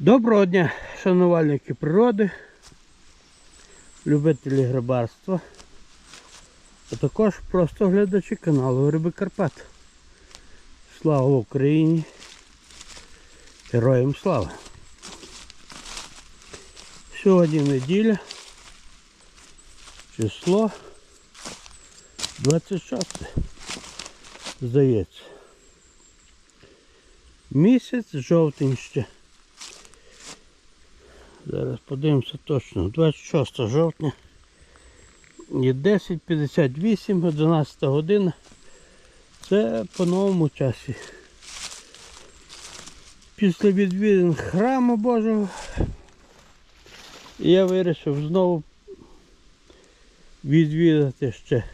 Доброго дня, шанувальники природи, любителі грибарства, а також просто глядачі каналу Гриби Карпат. Слава Україні! Героям слава! Сьогодні неділя, число 26, здається. Місяць жовтень ще. Зараз подивимося точно. 26 жовтня. І 10.58, 11 година. Це по новому часі. Після відвідин храму Божого я вирішив знову відвідати ще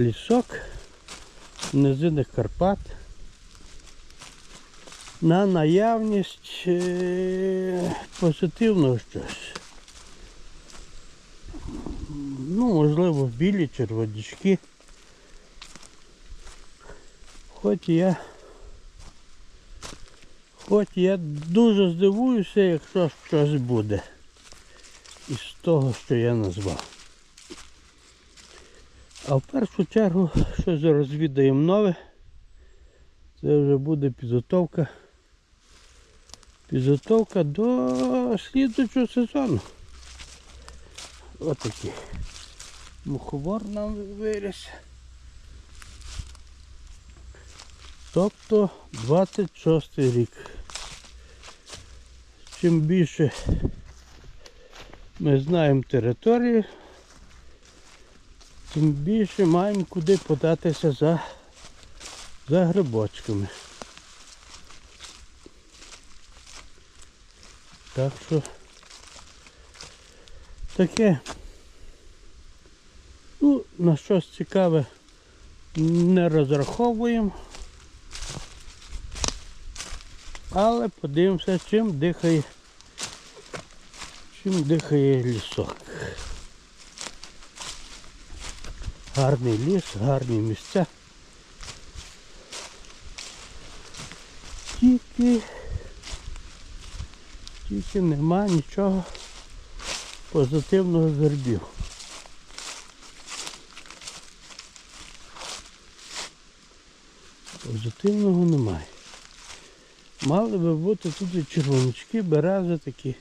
лісок низини Карпат на наявність е, позитивного щось. Ну, можливо, білі червонячки. Хоч я хоч я дуже здивуюся, якщо щось буде із того, що я назвав. А в першу чергу щось розвідаємо нове. Це вже буде підготовка. Підготовка до слідуючого сезону. Отакий. Мухомор нам виріс. Тобто 26 рік. Чим більше ми знаємо територію, тим більше маємо куди податися за, за грибочками. Так що таке. Ну, на щось цікаве не розраховуємо. Але подивимося, чим дихає, чим дихає лісок. Гарний ліс, гарні місця. Тільки тільки нема нічого позитивного з грибів. Позитивного немає. Мали би бути тут і червонячки, берези такі.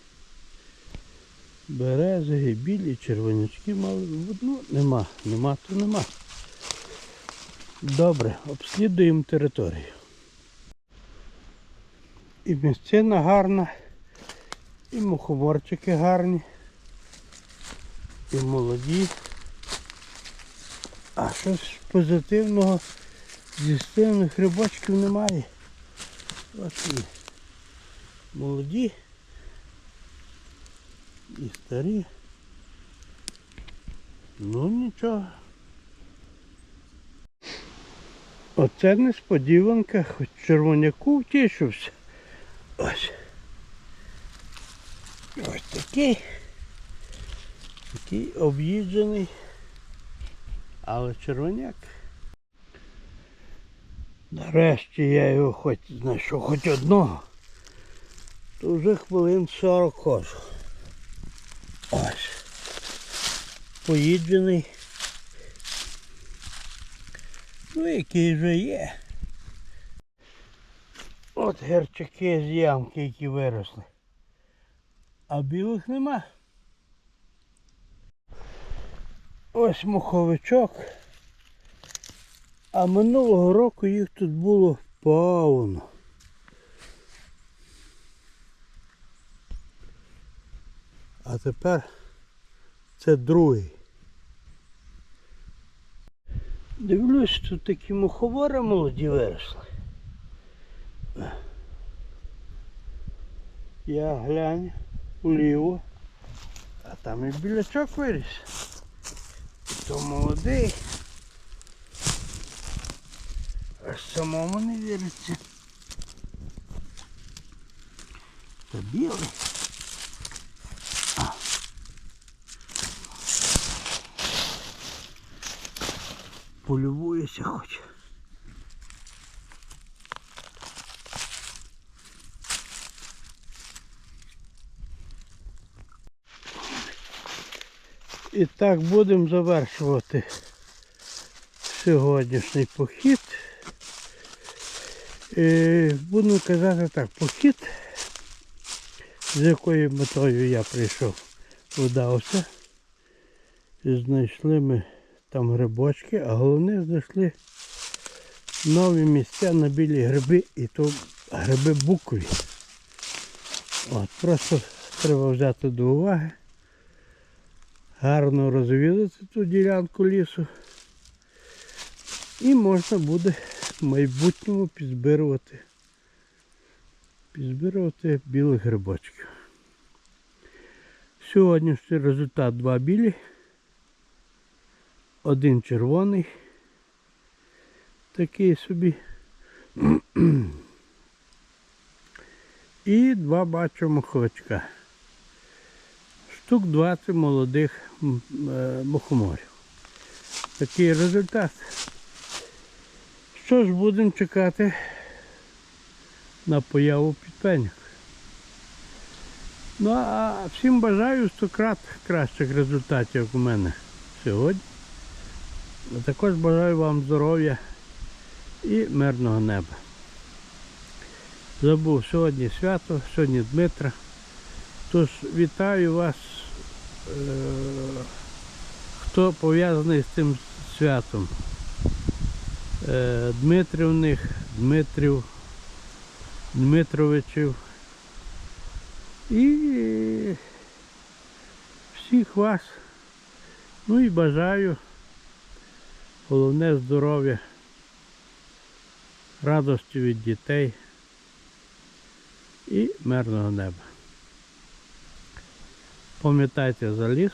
Берези, білі, червонячки мали би бути. Ну, нема, нема, то нема. Добре, обслідуємо територію. І місцина гарна, і мухоморчики гарні, і молоді. А щось позитивного зі стильних рибочків немає. Ось і молоді і старі. Ну нічого. Оце несподіванка, хоч червоняку втішився. Ось. Ось такий. Такий об'їджений. Але червоняк. Нарешті я його хоч знайшов хоч одного. То вже хвилин 40 ходжу. Ось. Поїджений. Ну який вже є. От герчаки з ямки, які виросли. А білих нема. Ось муховичок. А минулого року їх тут було повно. А тепер це другий. Дивлюсь, тут такі муховори молоді виросли. Я глянь уліво, а там і білячок виріс. І то молодий. Аж самому не віриться. Це білий. Полюбуюся хоч. І так будемо завершувати сьогоднішній похід. Е, Буду казати так, похід, з якою метою я прийшов, вдався. Знайшли ми там грибочки, а головне знайшли нові місця на білі гриби і то гриби букові. От, просто треба взяти до уваги, гарно розвідати ту ділянку лісу. І можна буде в майбутньому підзбирувати, підзбирувати білих грибочків. Сьогоднішній результат два білі, один червоний, такий собі. І два бачу моховичка. Штук 20 молодих мухоморів. Такий результат. Що ж, будемо чекати на появу підпеньок. Ну а всім бажаю 100 крат кращих результатів, як у мене сьогодні. А також бажаю вам здоров'я і мирного неба. Забув сьогодні свято, сьогодні Дмитра. Тож вітаю вас, е, хто пов'язаний з цим святом. Е, Дмитрівних, Дмитрів, Дмитровичів. І всіх вас. Ну і бажаю головне здоров'я, радості від дітей і мирного неба. Пам'ятайте за ліс,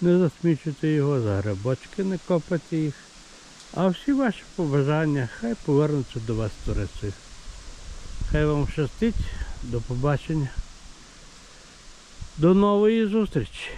не засмічуйте його, за грибочки не копайте їх. А всі ваші побажання хай повернуться до вас туриці. Хай вам щастить, до побачення. До нової зустрічі!